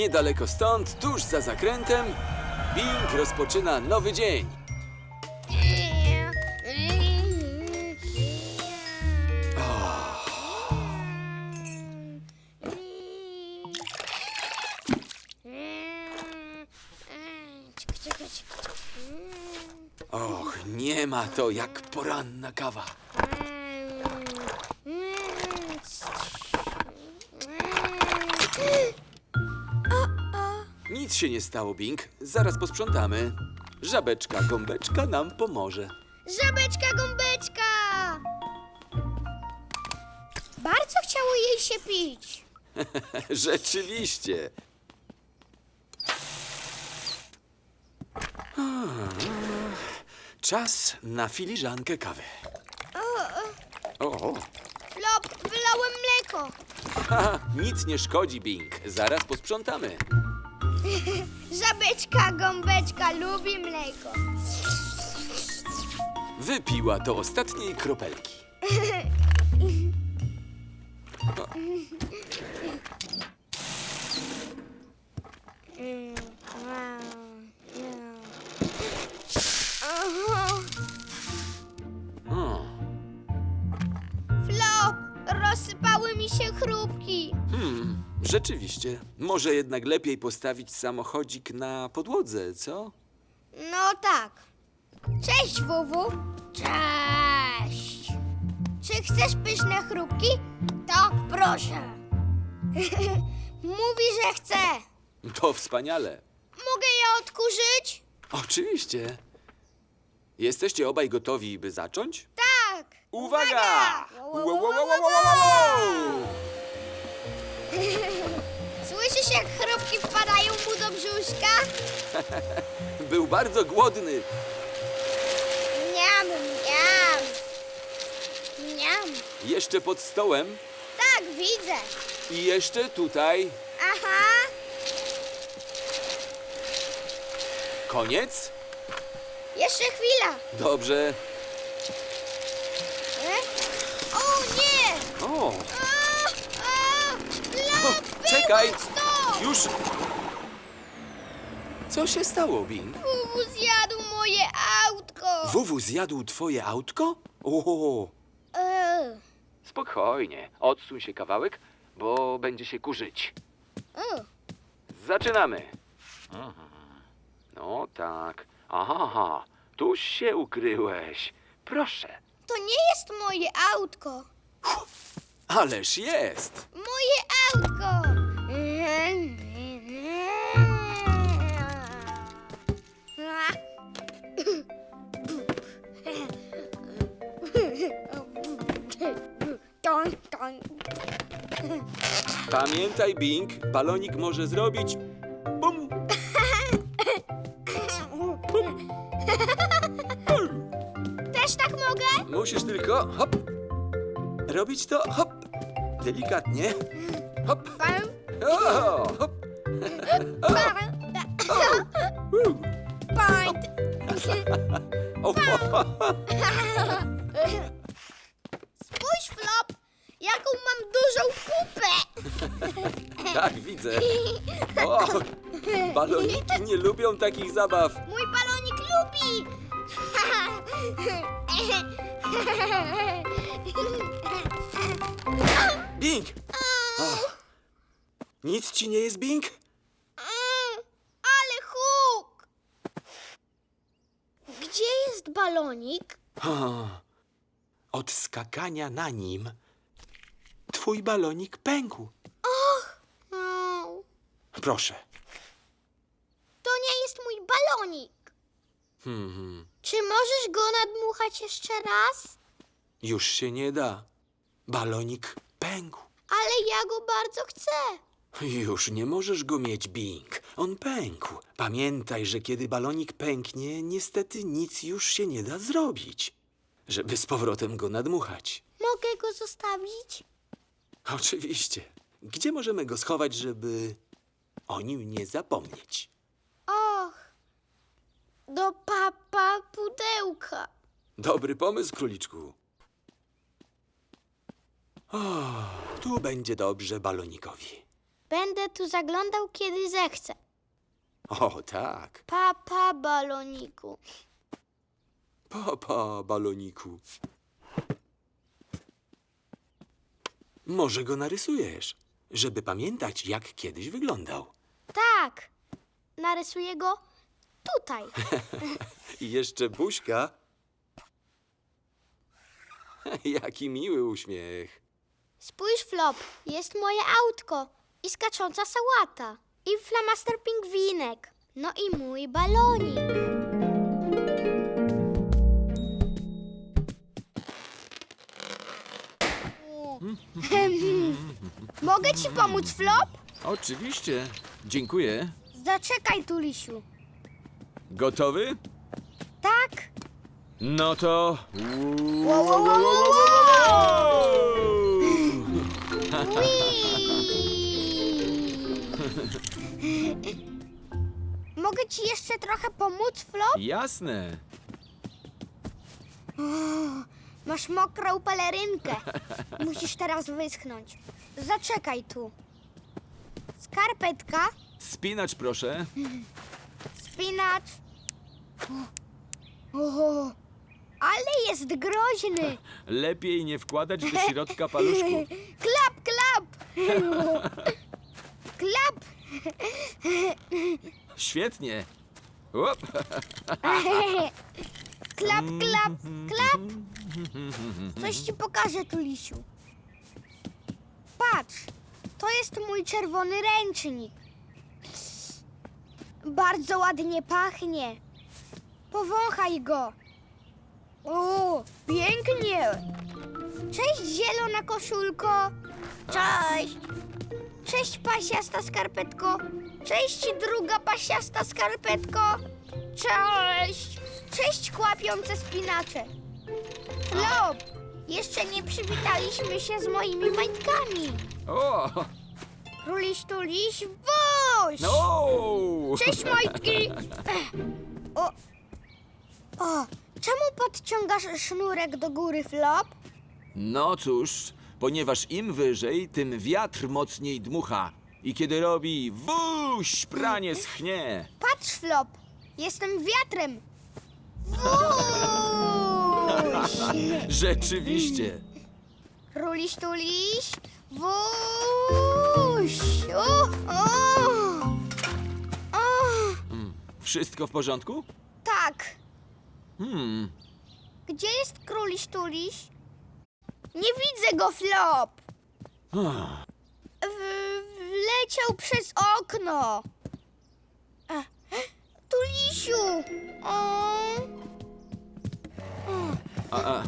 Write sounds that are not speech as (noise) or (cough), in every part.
Niedaleko stąd, tuż za zakrętem, Bing rozpoczyna nowy dzień. Och, nie ma to jak poranna kawa. Nic się nie stało, Bing. Zaraz posprzątamy. Żabeczka, gąbeczka nam pomoże. Żabeczka, gąbeczka! Bardzo chciało jej się pić. (laughs) Rzeczywiście. Czas na filiżankę kawy. O, Flop, wylałem mleko. ha, (laughs) nic nie szkodzi, Bing. Zaraz posprzątamy. (laughs) Żabeczka, gąbeczka lubi mleko. Wypiła do ostatniej kropelki. (laughs) O, rozsypały mi się chrupki. hmm, rzeczywiście. Może jednak lepiej postawić samochodzik na podłodze, co? No tak. Cześć, Wuwu. Cześć. Czy chcesz pyszne chrupki? Tak, proszę. (laughs) Mówi, że chce. To wspaniale. Mogę je odkurzyć? Oczywiście. Jesteście obaj gotowi, by zacząć? Tak. Uwaga! Wow, Wow, wow, wow, wow, wow, wow, wow, wow! Słyszysz, jak chrupki wpadają mu do brzuszka? (laughs) Był bardzo głodny. Miam, miam. Miam. Jeszcze pod stołem Tak, widzę. i jeszcze tutaj. Aha. Koniec? Jeszcze chwila. Dobrze. E? O nie! O, A, a, Flop, czekaj. już. Co się stało, Bing? Wuwu zjadł moje autko. Wuwu zjadł twoje autko? O, E, spokojnie. Odsuń się kawałek, bo będzie się kurzyć. o, Zaczynamy. No tak. Aha, aha. Tuż się ukryłeś. Proszę. to nie jest moje autko. Ależ jest. Moje autko. Toń, toń. Pamiętaj, Bing, balonik może zrobić bum. Też tak mogę? Musisz tylko hop. Robić to hop. Delikatnie. Hop. Pam, Spójrz, Flop, jaką mam dużą pupę. tak, widzę. O, baloniki nie lubią takich zabaw. Mój balonik lubi. Bing! Nic ci nie jest, Bing? Mm, Ale huk! Gdzie jest balonik? O, Od skakania na nim twój balonik pękł. No, Proszę. to nie jest mój balonik. Hmm, Czy możesz go nadmuchać jeszcze raz? już się nie da. Balonik pękł. Ale ja go bardzo chcę. Już nie możesz go mieć, Bing. On pękł. Pamiętaj, że kiedy balonik pęknie, niestety nic już się nie da zrobić, żeby z powrotem go nadmuchać. Mogę go zostawić? Oczywiście. Gdzie możemy go schować, żeby o nim nie zapomnieć? Och, do papa pudełka. Dobry pomysł, króliczku. O, tu będzie dobrze balonikowi. Będę tu zaglądał, kiedy zechcę. O, tak. Papa baloniku. Papa, baloniku. Może go narysujesz, żeby pamiętać, jak kiedyś wyglądał. Tak. Narysuję go tutaj. (laughs) I jeszcze buźka. (laughs) Jaki miły uśmiech. Spójrz, Flop, jest moje autko i skacząca sałata i flamaster pingwinek. No i mój balonik. (laughs) Mogę ci pomóc, Flop? Oczywiście. Dziękuję. Zaczekaj tu, Lisiu. Gotowy? Tak? No to. Wow, wow, wow, wow, wow. Whee! (laughs) Mogę ci jeszcze trochę pomóc, Flop? Jasne. Masz mokrą pelerynkę. (laughs) Musisz teraz wyschnąć. Zaczekaj tu. Skarpetka, Spinacz, proszę. spinacz. O, ale jest groźny. Lepiej nie wkładać do środka paluszków. (laughs) Klap, klap. (laughs) Klap. Świetnie. Op. (laughs) Klap, klap, klap. Coś ci pokażę tu, Lisiu. Patrz, to jest mój czerwony ręcznik. Bardzo ładnie pachnie. Powąchaj go. O, pięknie. Cześć, zielona koszulko. Cześć. Cześć, pasiasta skarpetko. Cześć, druga pasiasta skarpetko. Cześć. Cześć, kłapiące spinacze. Flop, jeszcze nie przywitaliśmy się z moimi majtkami. O! Króliś tuliś, woś! No! Cześć, majtki! O, o, czemu podciągasz sznurek do góry, Flop? No cóż, ponieważ im wyżej, tym wiatr mocniej dmucha. I kiedy robi wuś, pranie schnie. Patrz, Flop, jestem wiatrem. (laughs) Wuś! Rzeczywiście. Króliś tuliś, wuś! O, o, o, Wszystko w porządku? tak. Hmm. Gdzie jest króliś tuliś? Nie widzę go, Flop. W- wleciał przez okno. A, Tulisiu! O, a.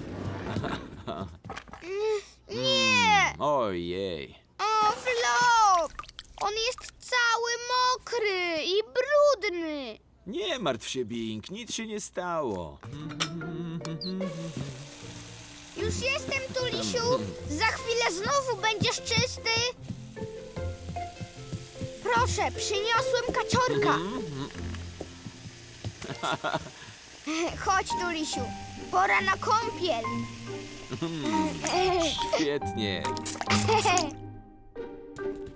nie! Ojej. O, Flop! On jest cały mokry i brudny. Nie martw się, Bing, nic się nie stało. Już jestem, Tulisiu. Za chwilę znowu będziesz czysty. Proszę, przyniosłem kaczorka. (laughs) Chodź, Tulisiu. Pora na kąpiel. Świetnie. (laughs)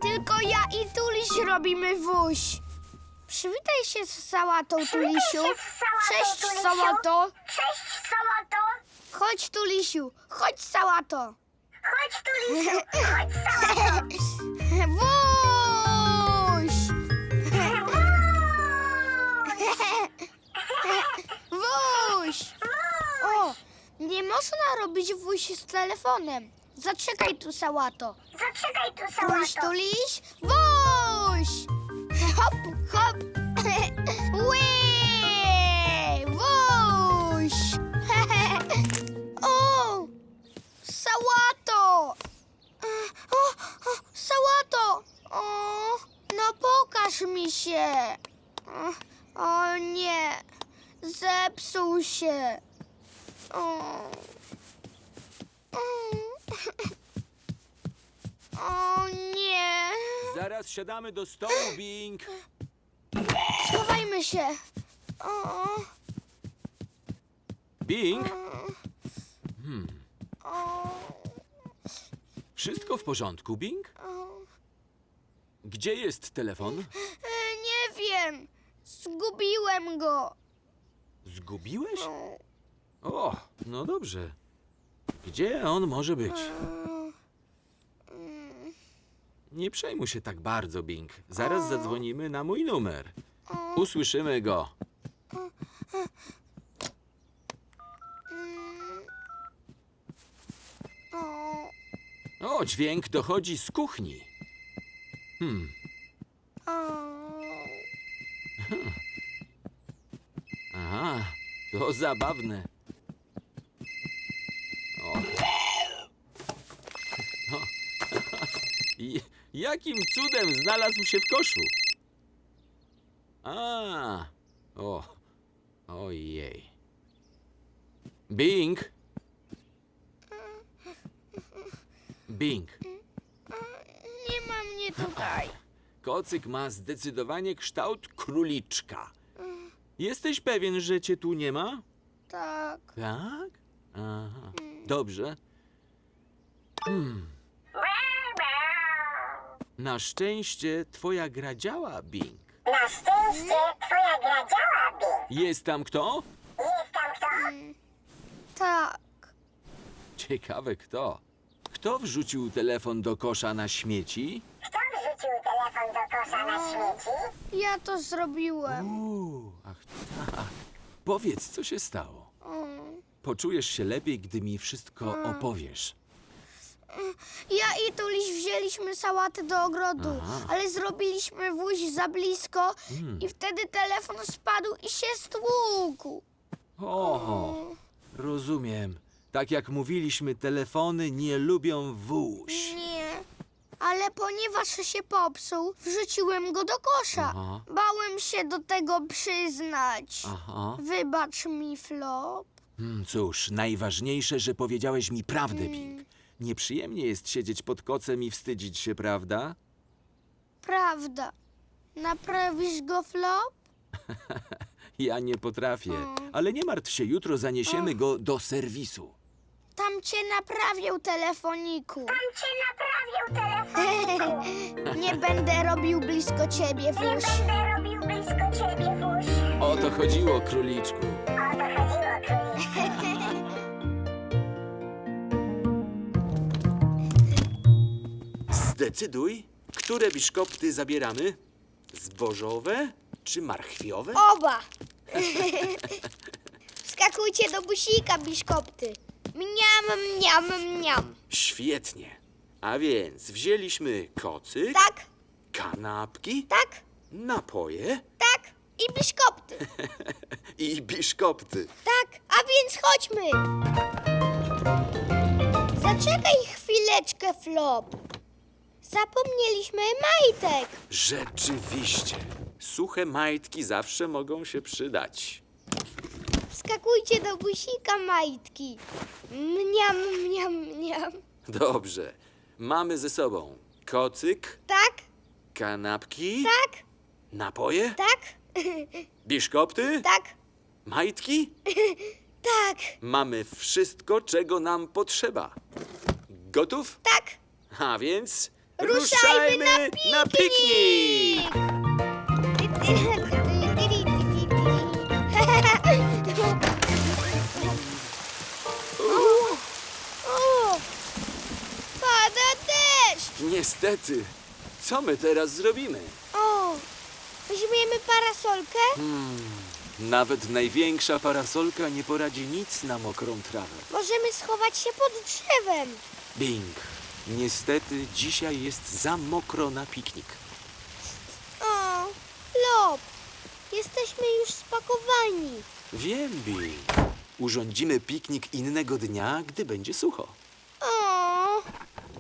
Tylko ja i Tuliś robimy wuś. Przywitaj się z sałatą, Tulisiu. Cześć, sałato. Cześć, sałato! Chodź, Tulisiu. Chodź, sałato. Chodź tu, Lisiu! Chodź, sałato! (laughs) Wuś! Wuś! O, nie można robić wuś z telefonem. Zaczekaj tu, sałato. Zaczekaj tu, sałato! tuliś, wuś! Hop, hop! (laughs) Ły! Sałato! O, no pokaż mi się! O nie! Zepsuł się! O. (laughs) O nie! Zaraz siadamy do stołu, Bing. Schowajmy się! O, Bing, o, wszystko w porządku, Bing? o. Gdzie jest telefon? E, nie wiem. Zgubiłem go. Zgubiłeś? O, no dobrze. Gdzie on może być? Nie przejmuj się tak bardzo, Bing. Zaraz zadzwonimy na mój numer. Usłyszymy go. O, O, dźwięk dochodzi z kuchni. Hmm, aha, to zabawne. O. O. (laughs) Jakim cudem znalazł się w koszu? A, o, ojej. Bing. Bing. Nie ma mnie tutaj. (laughs) Kocyk ma zdecydowanie kształt króliczka. Jesteś pewien, że cię tu nie ma? Tak. Tak? Aha. Dobrze. Hmm. Na szczęście twoja gra działa, Bing. Na szczęście twoja gra działa, Bing. Jest tam kto? Jest tam kto? Tak. Ciekawe kto. Kto wrzucił telefon do kosza na śmieci? Kto wrzucił telefon do kosza na śmieci? Ja to zrobiłem. Uuu, ach tak. Powiedz, co się stało. O. Poczujesz się lepiej, gdy mi wszystko opowiesz. Ja i Tuliś wzięliśmy sałatę do ogrodu, Aha. ale zrobiliśmy wóź za blisko i wtedy telefon spadł i się stłukł. O, rozumiem. Tak jak mówiliśmy, telefony nie lubią wóź. Nie. Ale ponieważ się popsuł, wrzuciłem go do kosza. Aha. Bałem się do tego przyznać. Aha. Wybacz mi, Flop. Hmm, cóż, najważniejsze, że powiedziałeś mi prawdę, Bing. Nieprzyjemnie jest siedzieć pod kocem i wstydzić się, prawda? Prawda. Naprawisz go, Flop? (laughs) Ja nie potrafię, ale nie martw się, jutro zaniesiemy go do serwisu. Tam cię naprawiał telefoniku. Tam cię naprawił telefon. (laughs) Nie będę robił blisko ciebie, Nie będę robił blisko ciebie wóź. O to chodziło, króliczku. O to chodziło, króliczku. (laughs) Zdecyduj, które biszkopty zabieramy? Zbożowe czy marchwiowe? Oba! (laughs) Skakujcie do busika, biszkopty. Mniam, mniam, mniam. Świetnie. A więc wzięliśmy kocyk, Tak, kanapki, tak, napoje tak i biszkopty. (laughs) i biszkopty. Tak, a więc chodźmy. Zaczekaj chwileczkę, Flop. Zapomnieliśmy majtek. Rzeczywiście. Suche majtki zawsze mogą się przydać. Wskakujcie do busika, majtki. Mniam, mniam, mniam. Dobrze. Mamy ze sobą kocyk, Tak, kanapki, tak, napoje, tak, biszkopty, tak, majtki. tak, Mamy wszystko, czego nam potrzeba. Gotów? tak. A więc Ruszajmy na na piknik! Niestety, co my teraz zrobimy? O, weźmiemy parasolkę? Nawet największa parasolka nie poradzi nic na mokrą trawę. Możemy schować się pod drzewem. Bing, niestety dzisiaj jest za mokro na piknik. O, Flop, jesteśmy już spakowani. Wiem, Bing. Urządzimy piknik innego dnia, gdy będzie sucho.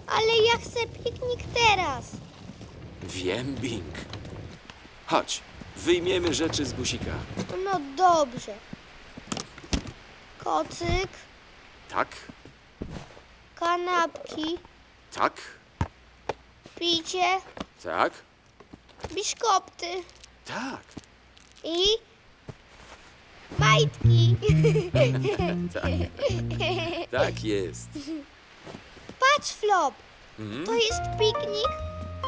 Ale ja chcę piknik teraz. Wiem, Bing. Chodź, wyjmiemy rzeczy z busika. No dobrze. Kocyk, Tak, kanapki, tak, picie, tak, biszkopty tak. i majtki. (laughs) Tak jest. Patrz, Flop, Mhm. to jest piknik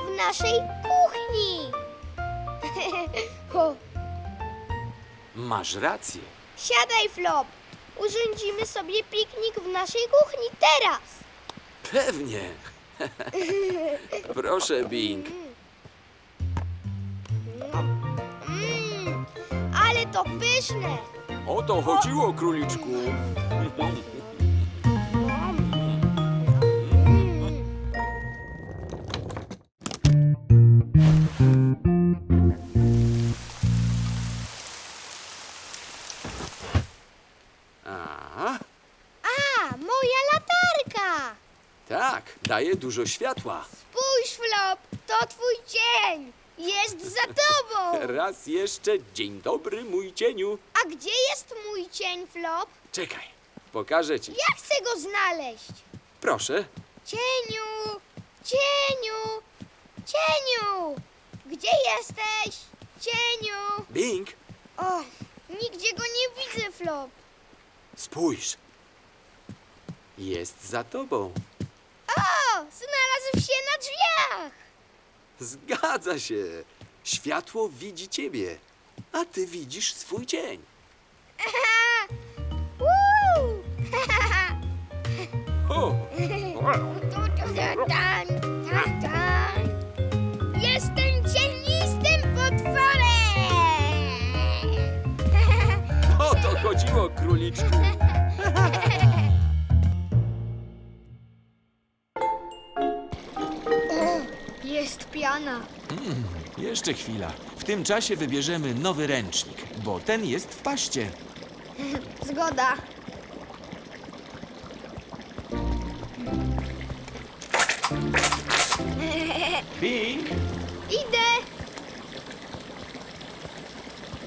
w naszej kuchni. (laughs) kuchni. o, Masz rację. siadaj, Flop. Urządzimy sobie piknik w naszej kuchni teraz. Pewnie. (laughs) Proszę, Bing. Mmm, ale to pyszne. O to chodziło, króliczku. (laughs) daje dużo światła. Spójrz, Flop, to twój cień. Jest za tobą. (laughs) Raz jeszcze dzień dobry, mój cieniu. A gdzie jest mój cień, Flop? Czekaj, pokażę ci. Ja chcę go znaleźć. Proszę. Cieniu, cieniu, cieniu. Gdzie jesteś? Cieniu. Bing, O, nigdzie go nie widzę, Flop. spójrz. Jest za tobą. Się na drzwiach. Zgadza się. Światło widzi ciebie, a ty widzisz swój cień. (laughs) Woo! O, (laughs) Jestem cienistym potworem! o to chodziło, króliczku. (laughs) piana. Jeszcze chwila. W tym czasie wybierzemy nowy ręcznik, bo ten jest w paście. (laughs) Zgoda. (laughs) Bing! Idę.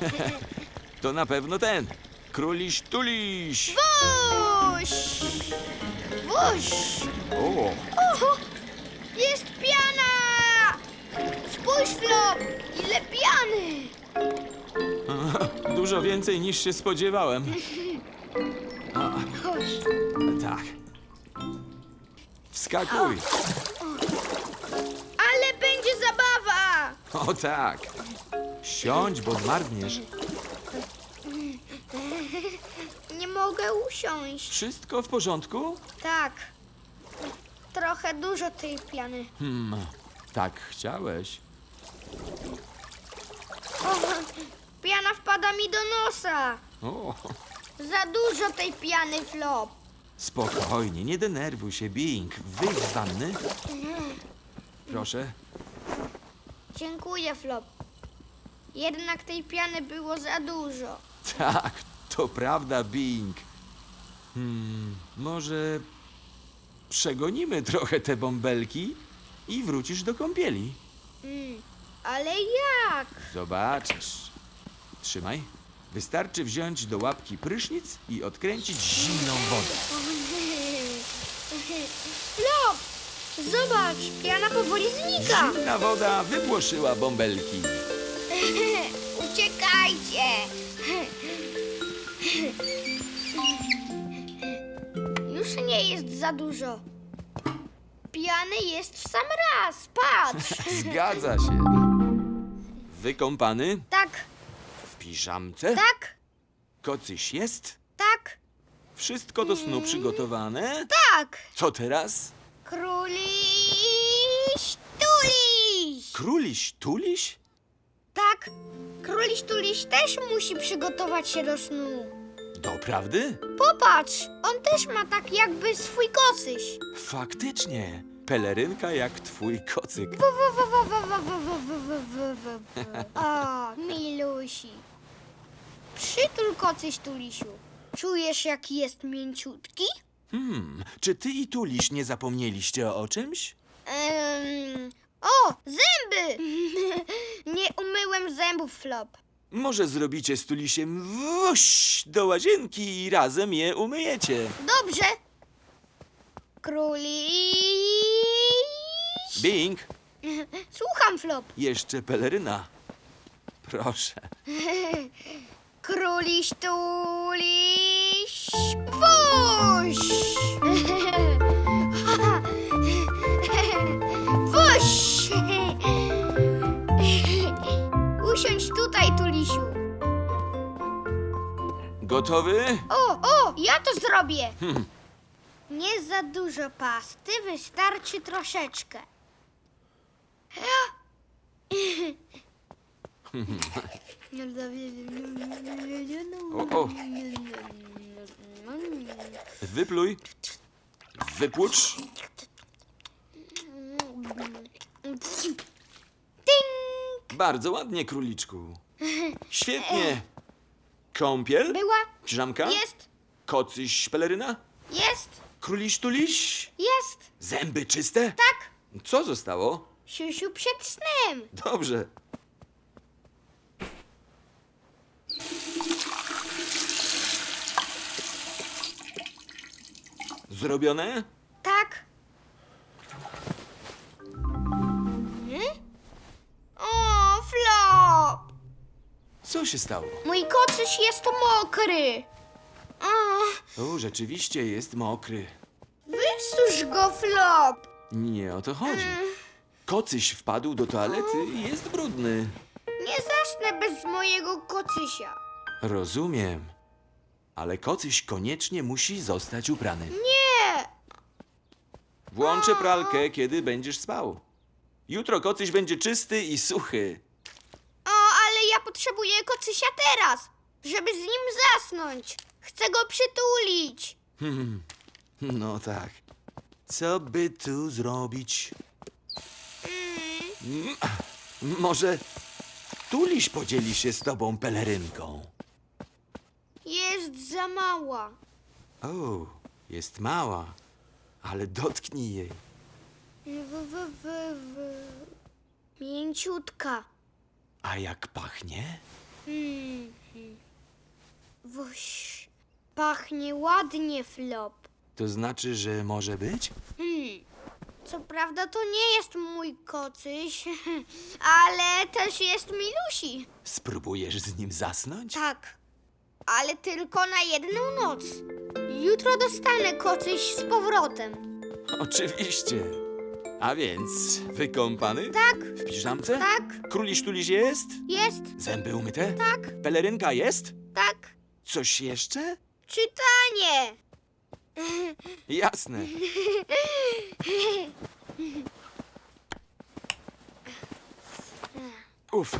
(laughs) To na pewno ten. Króliś tuliś. Wuś! Wuś! O, Ile piany! (laughs) dużo więcej niż się spodziewałem. Chodź. Tak. Wskakuj. Ale będzie zabawa! O tak. Siądź, bo zmarzniesz. Nie mogę usiąść. Wszystko w porządku? Tak. Trochę dużo tej piany. Hmm, tak chciałeś. O, piana wpada mi do nosa. O, Za dużo tej piany, Flop. spokojnie, nie denerwuj się, Bing. Wyjdź z wanny. Proszę. Dziękuję, Flop. Jednak tej piany było za dużo. Tak, to prawda, Bing. Hmm, może przegonimy trochę te bąbelki i wrócisz do kąpieli. Mm, ale jak? Zobaczysz. Trzymaj. Wystarczy wziąć do łapki prysznic i odkręcić zimną wodę. (laughs) Flop! Zobacz, piana powoli znika. Zimna woda wypłoszyła bąbelki. (laughs) Uciekajcie! (laughs) Już nie jest za dużo. Piany jest w sam raz, patrz! Zgadza się. Wykąpany? Tak, W piżamce? tak, Kocyś jest? tak, Wszystko do snu przygotowane? tak! Co teraz? Króliś tuliś! Króliś tuliś? Tak, króliś tuliś też musi przygotować się do snu. Doprawdy? Popatrz, on też ma tak jakby swój kocyś. Faktycznie pelerynka jak twój kocyk. O, milusi. Przytul kocyś, Tulisiu. Czujesz, jaki jest mięciutki? Hmm, czy ty i Tuliś nie zapomnieliście o czymś? Em, o, zęby! Nie umyłem zębów, Flop. Może zrobicie z Tulisiem woś do łazienki i razem je umyjecie. Dobrze, Króli... Bing, (laughs) Słucham, Flop. jeszcze peleryna. Proszę. Króliś tuliś puś! Puś! Usiądź tutaj, tulisiu. Gotowy? O, o, ja to zrobię. Hmm. Nie za dużo pasty, wystarczy troszeczkę. O, o. Wypluj. Wypłucz. Bardzo ładnie, króliczku. Świetnie. Kąpiel? Była? Piżamka? Jest, Kocyś peleryna? jest, Króliś tuliś? jest. Zęby czyste? Tak, Co zostało? siusiu przed snem. Dobrze. Zrobione? Tak. Hmm? O, flop! Co się stało? Mój kocyś jest mokry. O, rzeczywiście jest mokry. wysusz go, flop. Nie o to chodzi. Kocyś wpadł do toalety i jest brudny. Nie zasnę bez mojego kocysia. Rozumiem. Ale kocyś koniecznie musi zostać uprany. Nie! Włączę pralkę, kiedy będziesz spał. Jutro kocyś będzie czysty i suchy. O, ale ja potrzebuję kocysia teraz, żeby z nim zasnąć. Chcę go przytulić. No tak. Co by tu zrobić? Mm, Może tuliś podzieli się z tobą pelerynką. Jest za mała. O, jest mała, ale dotknij jej. W, w, w, w. Mięciutka. A jak pachnie? Hmm. Woś. Pachnie ładnie, Flop. To znaczy, że może być? Hmm. Co prawda to nie jest mój kocyś, (laughs) ale też jest Milusi. Spróbujesz z nim zasnąć? Tak, ale tylko na jedną noc. Jutro dostanę kocyś z powrotem. Oczywiście. A więc wykąpany? Tak, W piżamce? tak, Króliś tuliś jest? jest, Zęby umyte? tak, Pelerynka jest? tak. Coś jeszcze? Czytanie. Jasne. Uf,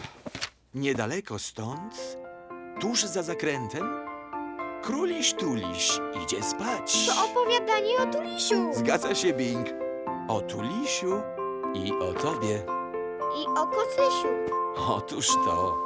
niedaleko stąd, tuż za zakrętem, króliś tuliś idzie spać. To opowiadanie o Tulisiu Zgadza się, Bing. O tulisiu i o tobie. i o kocysiu. Otóż to.